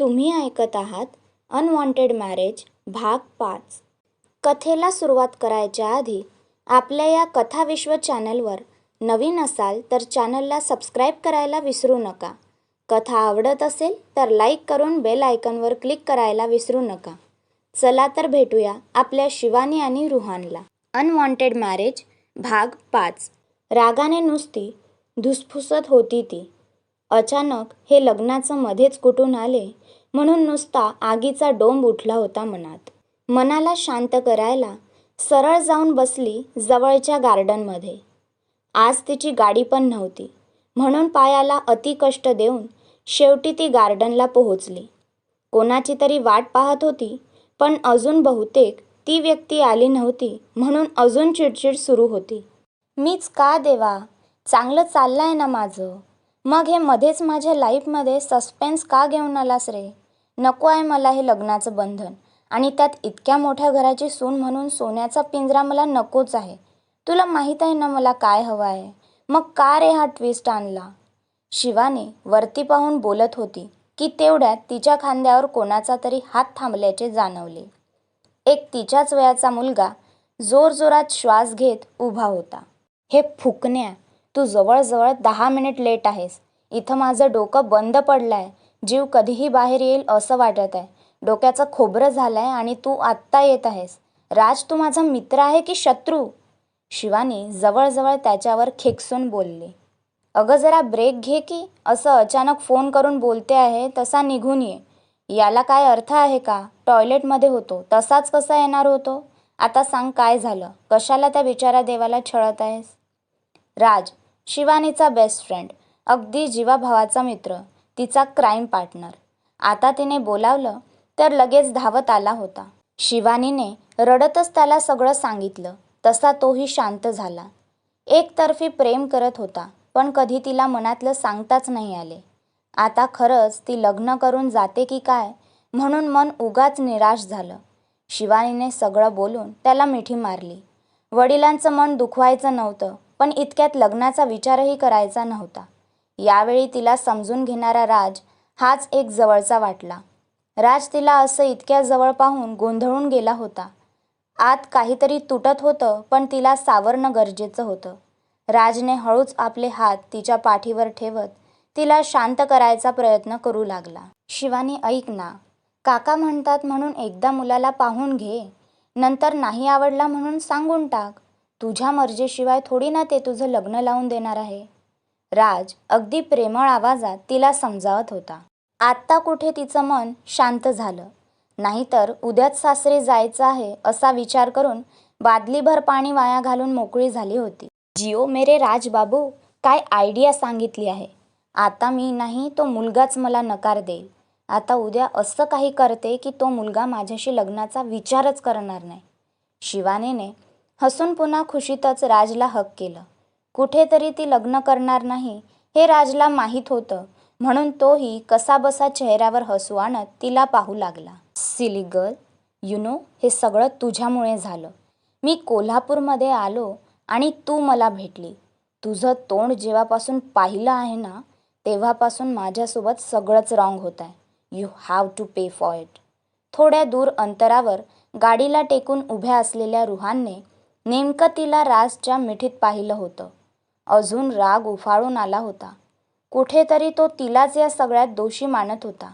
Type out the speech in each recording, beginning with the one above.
तुम्ही ऐकत आहात अनवॉन्टेड मॅरेज भाग पाच. कथेला सुरुवात करायच्या आधी आपल्या या कथाविश्व चॅनलवर नवीन असाल तर चॅनलला सबस्क्राईब करायला विसरू नका. कथा आवडत असेल तर लाईक करून बेल आयकनवर क्लिक करायला विसरू नका. चला तर भेटूया आपल्या शिवानी आणि रुहानला. अनवॉन्टेड मॅरेज भाग पाच. रागाने नुसती धुसफुसत होती ती. अचानक हे लग्नाचं मध्येच कुठून आले? म्हणून नुसता आगीचा डोंब उठला होता मनात. मनाला शांत करायला सरळ जाऊन बसली जवळच्या गार्डनमध्ये. आज तिची गाडी पण नव्हती. म्हणून पायाला अति कष्ट देऊन शेवटी ती गार्डनला पोहोचली. कोणाची तरी वाट पाहत होती पण अजून बहुतेक ती व्यक्ती आली नव्हती म्हणून अजून चिडचिड सुरू होती. मीच का देवा? चांगलं चाललंय ना माझं. मग हे मध्येच माझ्या लाईफमध्ये सस्पेन्स का घेऊन आलास रे? नको आहे मला हे लग्नाचं बंधन. आणि त्यात इतक्या मोठ्या घराची सून म्हणून सोन्याचा पिंजरा मला नकोच आहे. तुला माहीत आहे ना मला काय हवं आहे? मग का रे हा ट्विस्ट आणला? शिवाने वरती पाहून बोलत होती की तेवढ्यात तिच्या खांद्यावर कोणाचा तरी हात थांबल्याचे जाणवले. एक तिच्याच वयाचा मुलगा जोरजोरात श्वास घेत उभा होता. हे फुकण्या तू जवळजवळ दहा मिनिट लेट आहेस. इथं माझं डोकं बंद पडलं आहे जीव कधीही बाहेर येईल असं वाटत आहे. डोक्याचं खोबरं झालं आहे आणि तू आत्ता येत आहेस. राज तू माझा मित्र आहे की शत्रू? शिवानी जवळजवळ त्याच्यावर खेकसून बोलली. अगं जरा ब्रेक घे की. असं अचानक फोन करून बोलते आहे तसा निघून ये. याला काय अर्थ आहे का? टॉयलेटमध्ये होतो. तसाच कसा येणार होतो? आता सांग काय झालं? कशाला त्या बिचारा देवाला छळत आहेस? राज शिवानीचा बेस्ट फ्रेंड अगदी जीवाभावाचा मित्र तिचा क्राईम पार्टनर आता तिने बोलावलं तर लगेच धावत आला होता. शिवानीने रडतच त्याला सगळं सांगितलं तसा तोही शांत झाला. एकतर्फी प्रेम करत होता पण कधी तिला मनातलं सांगताच नाही आले. आता खरंच ती लग्न करून जाते की काय म्हणून मन उगाच निराश झालं. शिवानीने सगळं बोलून त्याला मिठी मारली. वडिलांचं मन दुखवायचं नव्हतं पण इतक्यात लग्नाचा विचारही करायचा नव्हता. यावेळी तिला समजून घेणारा राज हाच एक जवळचा वाटला. राज तिला असं इतक्या जवळ पाहून गोंधळून गेला होता. आत काहीतरी तुटत होतं पण तिला सावरणं गरजेचं होतं. राजने हळूच आपले हात तिच्या पाठीवर ठेवत तिला शांत करायचा प्रयत्न करू लागला. शिवानी ऐक ना. काका म्हणतात म्हणून एकदा मुलाला पाहून घे. नंतर नाही आवडला म्हणून सांगून टाक. तुझ्या मर्जीशिवाय थोडी ना ते तुझं लग्न लावून देणार आहे. राज अगदी प्रेमळ आवाजात तिला समजावत होता. आत्ता कुठे तिचं मन शांत झालं? नाहीतर उद्याच सासरे जायचं आहे असा विचार करून बादलीभर पाणी वाया घालून मोकळी झाली होती. जिओ मेरे राजबाबू काय आयडिया सांगितली आहे? आता मी नाही तो मुलगाच मला नकार देईल. आता उद्या असं काही करते की तो मुलगा माझ्याशी लग्नाचा विचारच करणार नाही. शिवानीने हसून पुन्हा खुशीतच राजला हक केलं. कुठेतरी ती लग्न करणार नाही हे राजला माहीत होतं. म्हणून तोही कसाबसा चेहऱ्यावर हसू आणत तिला पाहू लागला. सिली गर्ल यु नो हे सगळं तुझ्यामुळे झालं. मी कोल्हापूरमध्ये आलो आणि तू मला भेटली. तुझं तोंड जेव्हापासून पाहिलं आहे ना तेव्हापासून माझ्यासोबत सगळंच रॉंग होत आहे you have to pay for it. थोड्या दूर अंतरावर गाडीला टेकून उभ्या असलेल्या रुहानने नेमकं तिला राजच्या मिठीत पाहिलं होतं. अजून राग उफाळून आला होता. कुठेतरी तो तिलाच या सगळ्यात दोषी मानत होता.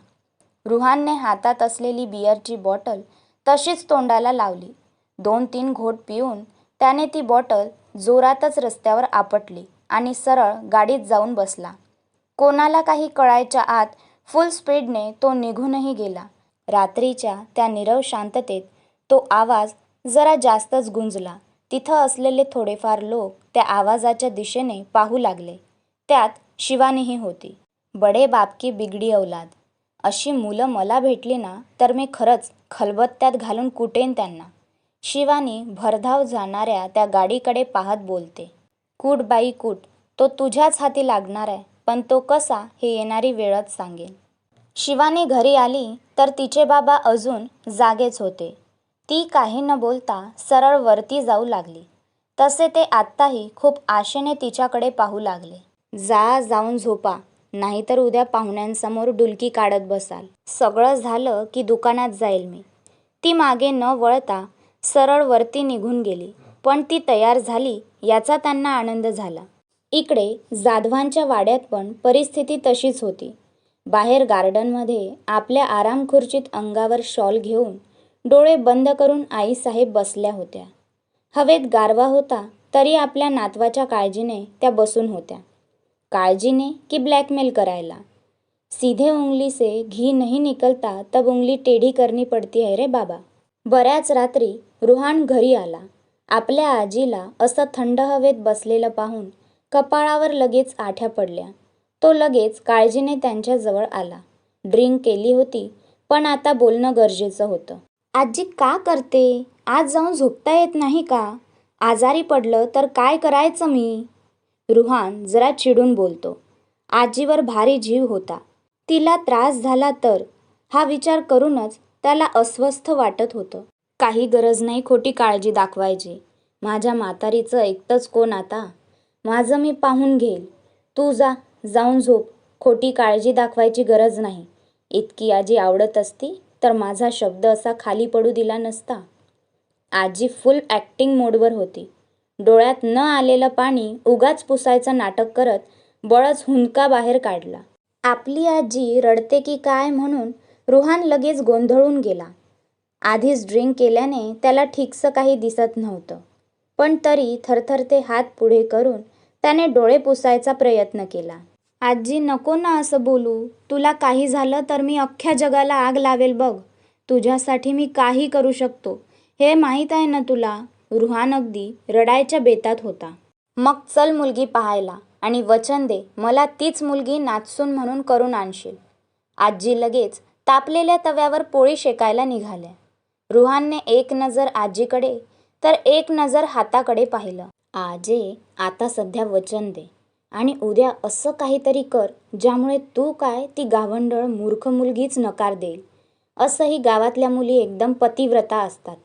रुहानने हातात असलेली बियरची बॉटल तशीच तोंडाला लावली. दोन तीन घोट पिऊन त्याने ती बॉटल जोरातच रस्त्यावर आपटली आणि सरळ गाडीत जाऊन बसला. कोणाला काही कळायच्या आत फुल स्पीडने तो निघूनही गेला. रात्रीच्या त्या निरव शांततेत तो आवाज जरा जास्तच गुंजला. तिथं असलेले थोडेफार लोक त्या आवाजाच्या दिशेने पाहू लागले. त्यात शिवानीही होती. बडे बापकी बिगडी औलाद. अशी मुलं मला भेटली ना तर मी खरंच खलबत्त्यात घालून कुटेन त्यांना. शिवानी भरधाव जाणाऱ्या त्या गाडीकडे पाहत बोलते. कूट बाई कूट. तो तुझ्याच हाती लागणार आहे पण तो कसा हे येणारी वेळच सांगेल. शिवानी घरी आली तर तिचे बाबा अजून जागेच होते. ती काही न बोलता सरळ वरती जाऊ लागली. तसे ते आत्ताही खूप आशेने तिच्याकडे पाहू लागले. जा जाऊन झोपा. नाहीतर उद्या पाहुण्यांसमोर डुलकी काढत बसाल. सगळं झालं की दुकानात जाईल मी. ती मागे न वळता सरळ वरती निघून गेली. पण ती तयार झाली याचा त्यांना आनंद झाला. इकडे जाधवांच्या वाड्यात पण परिस्थिती तशीच होती. बाहेर गार्डनमध्ये आपल्या आरामखुर्चीत अंगावर शॉल घेऊन डोळे बंद करून आईसाहेब बसल्या होत्या. हवेत गारवा होता तरी आपल्या नातवाच्या काळजीने त्या बसून होत्या. काळजीने की ब्लॅकमेल करायला? सीधे उंगली से घी नहीं निकलता तब उंगली टेढ़ी करणी पडती आहे रे बाबा. बऱ्याच रात्री रुहान घरी आला. आपल्या आजीला असं थंड हवेत बसलेलं पाहून कपाळावर लगेच आठ्या पडल्या. तो लगेच काळजीने त्यांच्याजवळ आला. ड्रिंक केली होती पण आता बोलणं गरजेचं होतं. आजी का करते? आज जाऊन झोपता येत नाही का? आजारी पडलं तर काय करायचं मी? रुहान जरा चिडून बोलतो. आजीवर भारी जीव होता. तिला त्रास झाला तर? हा विचार करूनच त्याला अस्वस्थ वाटत होतं. काही गरज नाही खोटी काळजी दाखवायची. माझ्या म्हातारीचं एकटंच कोण आता? माझं मी पाहून घेईल. तू जा जाऊन झोप. खोटी काळजी दाखवायची गरज नाही. इतकी आजी आवडत असती? तर माझा शब्द असा खाली पडू दिला नसता. आजी फुल ॲक्टिंग मोडवर होती. डोळ्यात न आलेलं पाणी उगाच पुसायचं नाटक करत बळच हुंदका बाहेर काढला. आपली आजी रडते की काय म्हणून रुहान लगेच गोंधळून गेला. आधीच ड्रिंक केल्याने त्याला ठीकसं काही दिसत नव्हतं. पण तरी थरथरते हात पुढे करून त्याने डोळे पुसायचा प्रयत्न केला. आजी नको ना असं बोलू. तुला काही झालं तर मी अख्ख्या जगाला आग लावेल बघ. तुझ्यासाठी मी काही करू शकतो. हे माहीत आहे ना तुला? रुहान अगदी रडायच्या बेतात होता. मग चल मुलगी पाहायला आणि वचन दे मला तीच मुलगी नाचसून म्हणून करून आणशील. आजी लगेच तापलेल्या तव्यावर पोळी शेकायला निघाल्या. रुहानने एक नजर आजीकडे तर एक नजर हाताकडे पाहिलं. आजे आता सध्या वचन दे. आणि उद्या असं काहीतरी कर ज्यामुळे तू काय ती गावंडळ मूर्ख मुलगीच नकार देईल. असंही गावातल्या मुली एकदम पतिव्रता असतात.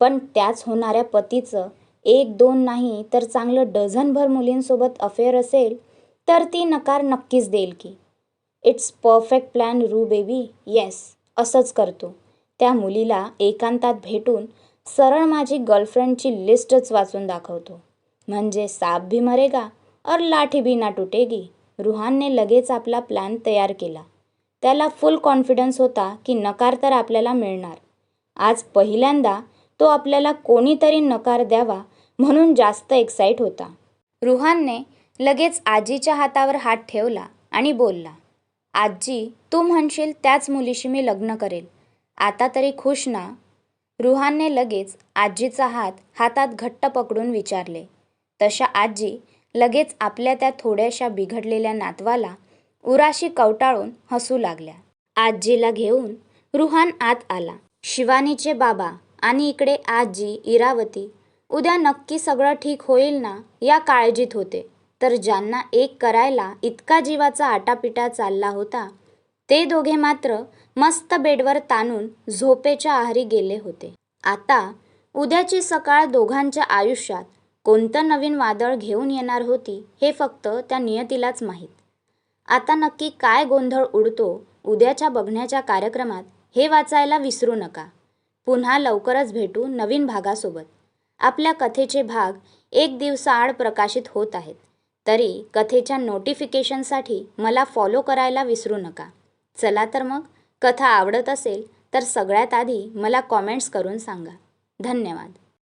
पण त्याच होणाऱ्या पतीचं एक दोन नाही तर चांगलं डझनभर मुलींसोबत अफेअर असेल तर ती नकार नक्कीच देईल की. इट्स परफेक्ट प्लॅन रू बेबी येस असंच करतो त्या मुलीला एकांतात भेटून सरळ माझी गर्लफ्रेंडची लिस्टच वाचून दाखवतो. म्हणजे साप भी मरेगा? और लाठी भी ना तुटेगी रुहानने लगेच आपला प्लॅन तयार केला. त्याला फुल कॉन्फिडन्स होता की नकार तर आपल्याला मिळणार. आज पहिल्यांदा तो आपल्याला कोणीतरी नकार द्यावा म्हणून जास्त एक्साईट होता. रुहानने लगेच आजीच्या हातावर हात ठेवला आणि बोलला आजी तू म्हणशील त्याच मुलीशी मी लग्न करेल. आता तरी खुश ना? रुहानने लगेच आजीचा हात हातात घट्ट पकडून विचारले. तशा आजी लगेच आपल्या त्या थोड्याशा बिघडलेल्या नातवाला उराशी कवटाळून हसू लागल्या. आजीला घेऊन रुहान आत आला. शिवानीचे बाबा आणि इकडे आजी इरावती उद्या नक्की सगळं ठीक होईल ना या काळजीत होते. तर ज्यांना एक करायला इतका जीवाचा आटापिटा चालला होता ते दोघे मात्र मस्त बेडवर ताणून झोपेच्या आहारी गेले होते. आता उद्याची सकाळ दोघांच्या आयुष्यात कोणतं नवीन वादळ घेऊन येणार होती हे फक्त त्या नियतीलाच माहीत. आता नक्की काय गोंधळ उडतो उद्याच्या बघण्याच्या कार्यक्रमात हे वाचायला विसरू नका. पुन्हा लवकरच भेटू नवीन भागासोबत. आपल्या कथेचे भाग एक दिवसाआड प्रकाशित होत आहेत. तरी कथेच्या नोटिफिकेशनसाठी मला फॉलो करायला विसरू नका. चला तर मग कथा आवडत असेल तर सगळ्यात आधी मला कॉमेंट्स करून सांगा. धन्यवाद.